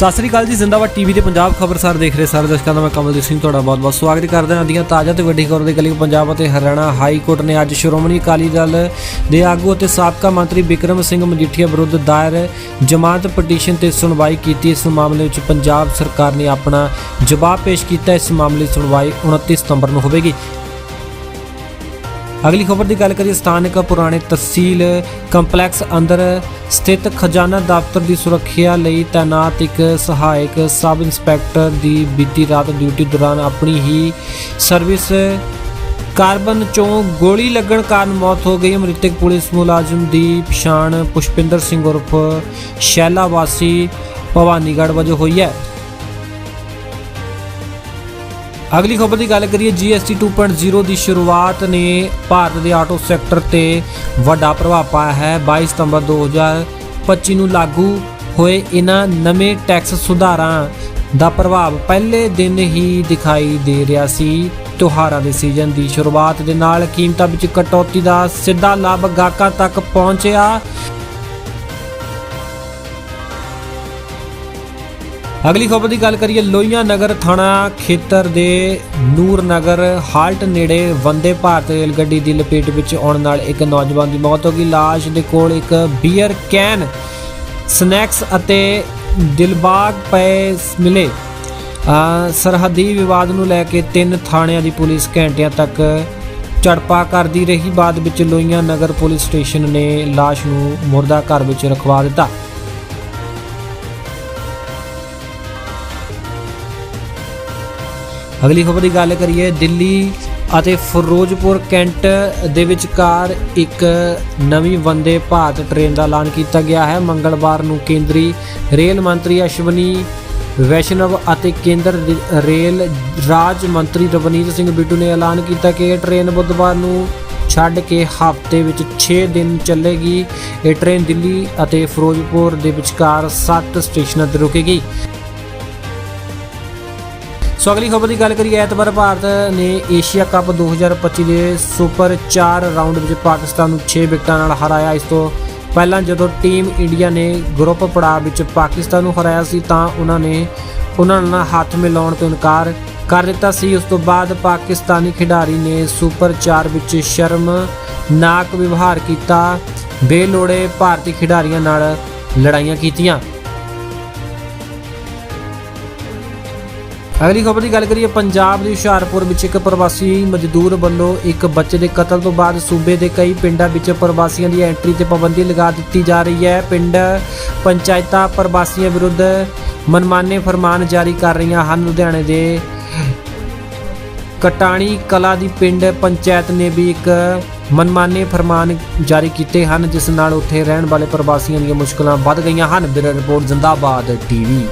ਸਤਿ ਸ੍ਰੀ ਅਕਾਲ ਜੀ, ਜ਼ਿੰਦਾਬਾਦ ਟੀਵੀ ਤੇ ਪੰਜਾਬ ਖਬਰਸਾਰ ਦੇਖ ਰਹੇ ਸਾਰੇ ਦਰਸ਼ਕਾਂ ਦਾ, ਮੈਂ ਕਮਲਦੀਪ ਸਿੰਘ ਤੁਹਾਡਾ ਬਹੁਤ-ਬਹੁਤ ਸਵਾਗਤ ਕਰਦਾ ਹਾਂ। ਦੀਆਂ ਤਾਜ਼ਾ ਤੇ ਵੱਡੀ ਖਬਰ ਦੇ ਕਲੀ ਪੰਜਾਬ ਅਤੇ ਹਰਿਆਣਾ ਹਾਈ ਕੋਰਟ ਨੇ ਅੱਜ ਸ਼੍ਰੋਮਣੀ ਅਕਾਲੀ ਦਲ ਦੇ ਆਗੂ ਅਤੇ ਸਾਬਕਾ ਮੰਤਰੀ ਬਿਕਰਮ ਸਿੰਘ ਮਜੀਠੀਆ ਵਿਰੁੱਧ ਦਾਇਰ ਜ਼ਮਾਨਤ ਪਟੀਸ਼ਨ ਤੇ ਸੁਣਵਾਈ ਕੀਤੀ। ਇਸ ਮਾਮਲੇ ਵਿੱਚ ਪੰਜਾਬ ਸਰਕਾਰ ਨੇ ਆਪਣਾ ਜਵਾਬ ਪੇਸ਼ ਕੀਤਾ। ਇਸ ਮਾਮਲੇ ਦੀ ਸੁਣਵਾਈ 29 ਸਤੰਬਰ ਨੂੰ ਹੋਵੇਗੀ। ਅਗਲੀ ਖਬਰ ਦੀ ਗੱਲ ਕਰੀਏ, ਸਥਾਨਕ ਪੁਰਾਣੇ ਤਹਿਸੀਲ ਕੰਪਲੈਕਸ ਅੰਦਰ ਸਥਿਤ ਖਜ਼ਾਨਾ ਦਫ਼ਤਰ ਦੀ ਸੁਰੱਖਿਆ ਲਈ ਤਾਇਨਾਤ ਇੱਕ ਸਹਾਇਕ ਸਬ ਇੰਸਪੈਕਟਰ ਦੀ ਬੀਤੀ ਰਾਤ ਡਿਊਟੀ ਦੌਰਾਨ ਆਪਣੀ ਹੀ ਸਰਵਿਸ ਕਾਰਬਨ ਚੋਂ ਗੋਲੀ ਲੱਗਣ ਕਾਰਨ ਮੌਤ ਹੋ ਗਈ। ਮ੍ਰਿਤਕ ਪੁਲਿਸ ਮੁਲਾਜ਼ਮ ਦੀ ਪਛਾਣ ਪੁਸ਼ਪਿੰਦਰ ਸਿੰਘ ਉਰਫ ਸ਼ੈਲਾ ਵਾਸੀ ਭਵਾਨੀਗੜ੍ਹ ਵਜੋਂ ਹੋਈ ਹੈ। ਅਗਲੀ ਖਬਰ ਦੀ ਗੱਲ ਕਰੀਏ GST 2.0 ਦੀ ਸ਼ੁਰੂਆਤ ਨੇ ਭਾਰਤ ਦੇ ਆਟੋ ਸੈਕਟਰ ਤੇ ਵੱਡਾ ਪ੍ਰਭਾਵ ਪਾਇਆ ਹੈ। 22 ਸਤੰਬਰ 2025 ਨੂੰ ਲਾਗੂ ਹੋਏ ਇਹਨਾਂ ਨਵੇਂ ਟੈਕਸ ਸੁਧਾਰਾਂ ਦਾ ਪ੍ਰਭਾਵ ਪਹਿਲੇ ਦਿਨ ਹੀ ਦਿਖਾਈ ਦੇ ਰਿਹਾ ਸੀ। ਤਿਉਹਾਰਾਂ ਦੇ ਸੀਜ਼ਨ ਦੀ ਸ਼ੁਰੂਆਤ ਦੇ ਨਾਲ ਕੀਮਤਾਂ ਵਿੱਚ ਕਟੌਤੀ ਦਾ ਸਿੱਧਾ ਲਾਭ ਗਾਹਕਾਂ ਤੱਕ ਪਹੁੰਚਿਆ। ਅਗਲੀ ਖਬਰ ਦੀ ਗੱਲ ਕਰੀਏ, ਲੋਹੀਆਂ ਨਗਰ ਥਾਣਾ ਖੇਤਰ ਦੇ ਨੂਰ ਨਗਰ ਹਾਲਟ ਨੇੜੇ ਵੰਦੇ ਭਾਰਤ ਰੇਲ ਗੱਡੀ ਦੀ ਲਪੇਟ ਵਿੱਚ ਆਉਣ ਨਾਲ ਇੱਕ ਨੌਜਵਾਨ ਦੀ ਮੌਤ ਹੋ ਗਈ। ਲਾਸ਼ ਦੇ ਕੋਲ ਇੱਕ ਬੀਅਰ, ਕੈਨ, ਸਨੈਕਸ ਅਤੇ ਦਿਲਬਾਗ ਪਏ ਮਿਲੇ। ਸਰਹੱਦੀ ਵਿਵਾਦ ਨੂੰ ਲੈ ਕੇ ਤਿੰਨ ਥਾਣਿਆਂ ਦੀ ਪੁਲਿਸ ਘੰਟਿਆਂ ਤੱਕ ਝੜਪਾ ਕਰਦੀ ਰਹੀ। ਬਾਅਦ ਵਿੱਚ ਲੋਹੀਆਂ ਨਗਰ ਪੁਲਿਸ ਸਟੇਸ਼ਨ ਨੇ ਲਾਸ਼ ਨੂੰ ਮੁਰਦਾ ਘਰ ਵਿੱਚ ਰਖਵਾ ਦਿੱਤਾ। ਅਗਲੀ ਖਬਰ ਦੀ ਗੱਲ ਕਰੀਏ, ਦਿੱਲੀ ਅਤੇ ਫਿਰੋਜ਼ਪੁਰ ਕੈਂਟ ਦੇ ਵਿਚਕਾਰ ਇੱਕ ਨਵੀਂ ਵੰਦੇ ਭਾਰਤ ਟ੍ਰੇਨ ਦਾ ਐਲਾਨ ਕੀਤਾ ਗਿਆ ਹੈ। ਮੰਗਲਵਾਰ ਨੂੰ ਕੇਂਦਰੀ ਰੇਲ ਮੰਤਰੀ ਅਸ਼ਵਨੀ ਵੈਸ਼ਨਵ ਅਤੇ ਕੇਂਦਰ ਰੇਲ ਰਾਜ ਮੰਤਰੀ ਰਵਨੀਤ ਸਿੰਘ ਬਿੱਟੂ ਨੇ ਐਲਾਨ ਕੀਤਾ ਕਿ ਇਹ ਟ੍ਰੇਨ ਬੁੱਧਵਾਰ ਨੂੰ ਛੱਡ ਕੇ ਹਫ਼ਤੇ ਵਿੱਚ 6 ਦਿਨ ਚੱਲੇਗੀ। ਇਹ ਟ੍ਰੇਨ ਦਿੱਲੀ ਅਤੇ ਫਿਰੋਜ਼ਪੁਰ ਦੇ ਵਿਚਕਾਰ 7 ਸਟੇਸ਼ਨਾਂ ਤੇ ਰੁਕੇਗੀ। ਸੋ ਅਗਲੀ ਖਬਰ ਦੀ ਗੱਲ ਕਰੀਏ, ਐਤਵਾਰ ਭਾਰਤ ਨੇ ਏਸ਼ੀਆ ਕੱਪ 2025 ਦੇ ਸੁਪਰ 4 ਰਾਊਂਡ ਵਿੱਚ ਪਾਕਿਸਤਾਨ ਨੂੰ 6 ਵਿਕਟਾਂ ਨਾਲ ਹਰਾਇਆ। ਇਸ ਤੋਂ ਪਹਿਲਾਂ ਜਦੋਂ ਟੀਮ ਇੰਡੀਆ ਨੇ ਗਰੁੱਪ ਪੜਾਅ ਵਿੱਚ ਪਾਕਿਸਤਾਨ ਨੂੰ ਹਰਾਇਆ ਸੀ, ਤਾਂ ਉਹਨਾਂ ਨੇ ਉਹਨਾਂ ਨਾਲ ਹੱਥ ਮਿਲਾਉਣ ਤੋਂ ਇਨਕਾਰ ਕਰ ਦਿੱਤਾ ਸੀ। ਉਸ ਤੋਂ ਬਾਅਦ ਪਾਕਿਸਤਾਨੀ ਖਿਡਾਰੀ ਨੇ ਸੁਪਰ 4 ਵਿੱਚ ਸ਼ਰਮਨਾਕ ਵਿਵਹਾਰ ਕੀਤਾ। ਬੇਲੋੜੇ ਭਾਰਤੀ ਖਿਡਾਰੀਆਂ ਨਾਲ ਲੜਾਈਆਂ ਕੀਤੀਆਂ। ਅਗਲੀ ਖਬਰ ਦੀ ਗੱਲ ਕਰੀਏ, ਪੰਜਾਬ ਦੇ ਹੁਸ਼ਿਆਰਪੁਰ ਵਿੱਚ ਇੱਕ ਪ੍ਰਵਾਸੀ ਮਜ਼ਦੂਰ ਵੱਲੋਂ ਇੱਕ ਬੱਚੇ ਦੇ ਕਤਲ ਤੋਂ ਬਾਅਦ ਸੂਬੇ ਦੇ ਕਈ ਪਿੰਡਾਂ ਵਿੱਚ ਪ੍ਰਵਾਸੀਆਂ ਦੀ ਐਂਟਰੀ ਤੇ ਪਾਬੰਦੀ ਲਗਾ ਦਿੱਤੀ ਜਾ ਰਹੀ ਹੈ। ਪਿੰਡ ਪੰਚਾਇਤਾਂ ਪ੍ਰਵਾਸੀਆਂ ਵਿਰੁੱਧ ਮਨਮਾਨੇ ਫਰਮਾਨ ਜਾਰੀ ਕਰ ਰਹੀਆਂ ਹਨ। ਲੁਧਿਆਣੇ ਦੇ ਕਟਾਣੀ ਕਲਾ ਦੀ ਪਿੰਡ ਪੰਚਾਇਤ ਨੇ ਵੀ ਇੱਕ ਮਨਮਾਨੇ ਫਰਮਾਨ ਜਾਰੀ ਕੀਤੇ ਹਨ, ਜਿਸ ਨਾਲ ਉੱਥੇ ਰਹਿਣ ਵਾਲੇ ਪ੍ਰਵਾਸੀਆਂ ਦੀਆਂ ਮੁਸ਼ਕਲਾਂ ਵੱਧ ਗਈਆਂ ਹਨ। Bureau report, Zindabad TV.